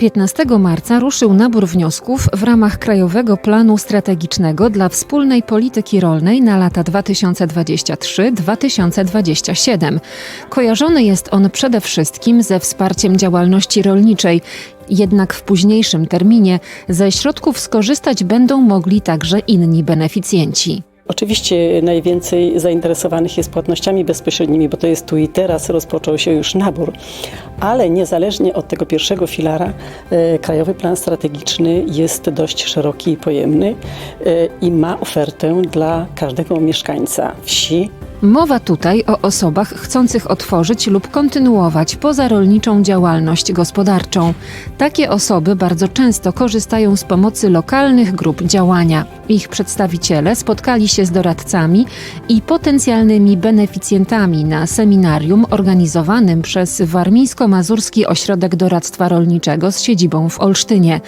15 marca ruszył nabór wniosków w ramach Krajowego Planu Strategicznego dla Wspólnej Polityki Rolnej na lata 2023-2027. Kojarzony jest on przede wszystkim ze wsparciem działalności rolniczej. Jednak w późniejszym terminie ze środków skorzystać będą mogli także inni beneficjenci. Oczywiście najwięcej zainteresowanych jest płatnościami bezpośrednimi, bo to jest tu i teraz, rozpoczął się już nabór. Ale niezależnie od tego pierwszego filara, e, Krajowy Plan Strategiczny jest dość szeroki i pojemny e, i ma ofertę dla każdego mieszkańca wsi, Mowa tutaj o osobach chcących otworzyć lub kontynuować pozarolniczą działalność gospodarczą. Takie osoby bardzo często korzystają z pomocy lokalnych grup działania. Ich przedstawiciele spotkali się z doradcami i potencjalnymi beneficjentami na seminarium organizowanym przez Warmińsko-Mazurski Ośrodek Doradztwa Rolniczego z siedzibą w Olsztynie.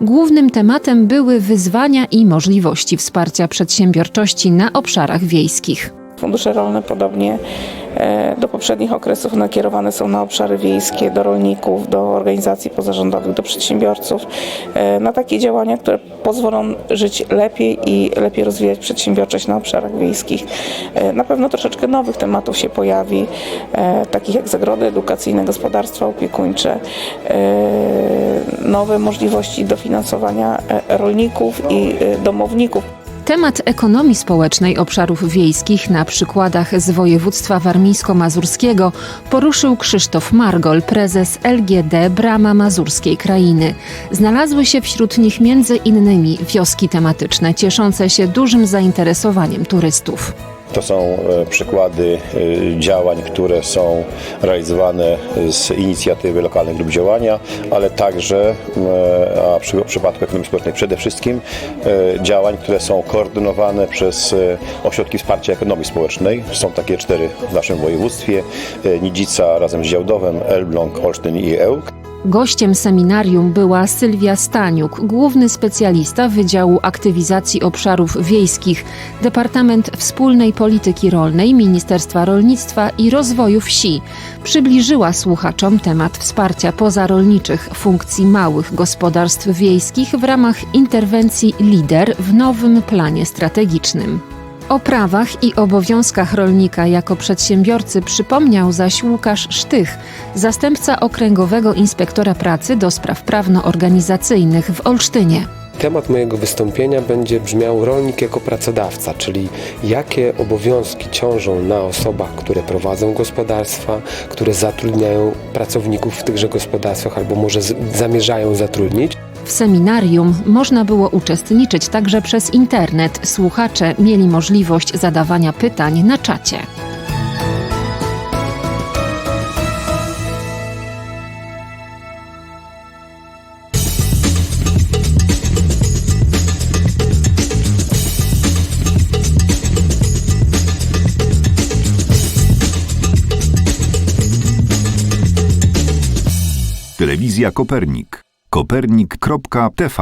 Głównym tematem były wyzwania i możliwości wsparcia przedsiębiorczości na obszarach wiejskich. Fundusze rolne, podobnie e, do poprzednich okresów, nakierowane są na obszary wiejskie, do rolników, do organizacji pozarządowych, do przedsiębiorców, e, na takie działania, które pozwolą żyć lepiej i lepiej rozwijać przedsiębiorczość na obszarach wiejskich. E, Na pewno troszeczkę nowych tematów się pojawi, takich jak zagrody edukacyjne, gospodarstwa opiekuńcze, nowe możliwości dofinansowania rolników i domowników. Temat ekonomii społecznej obszarów wiejskich na przykładach z województwa warmińsko-mazurskiego poruszył Krzysztof Margol, prezes LGD Brama Mazurskiej Krainy. Znalazły się wśród nich między innymi wioski tematyczne cieszące się dużym zainteresowaniem turystów. To są e, przykłady e, działań, które są realizowane z inicjatywy lokalnych grup działania, ale także, e, a w przypadku ekonomii społecznej przede wszystkim, działań, które są koordynowane przez ośrodki wsparcia ekonomii społecznej. Są takie cztery w naszym województwie. Nidzica razem z Działdowem, Elbląg, Olsztyn i Ełk. Gościem seminarium była Sylwia Staniuk, główny specjalista Wydziału Aktywizacji Obszarów Wiejskich, Departament Wspólnej Polityki Rolnej Ministerstwa Rolnictwa i Rozwoju Wsi. Przybliżyła słuchaczom temat wsparcia pozarolniczych funkcji małych gospodarstw wiejskich w ramach interwencji LIDER w nowym planie strategicznym. O prawach i obowiązkach rolnika jako przedsiębiorcy przypomniał zaś Łukasz Sztych, zastępca Okręgowego Inspektora Pracy do spraw prawno-organizacyjnych w Olsztynie. Temat mojego wystąpienia będzie brzmiał rolnik jako pracodawca, czyli jakie obowiązki ciążą na osobach, które prowadzą gospodarstwa, które zatrudniają pracowników w tychże gospodarstwach albo może zamierzają zatrudnić. W seminarium można było uczestniczyć także przez internet. Słuchacze mieli możliwość zadawania pytań na czacie. Telewizja Kopernik. Kopernik.tv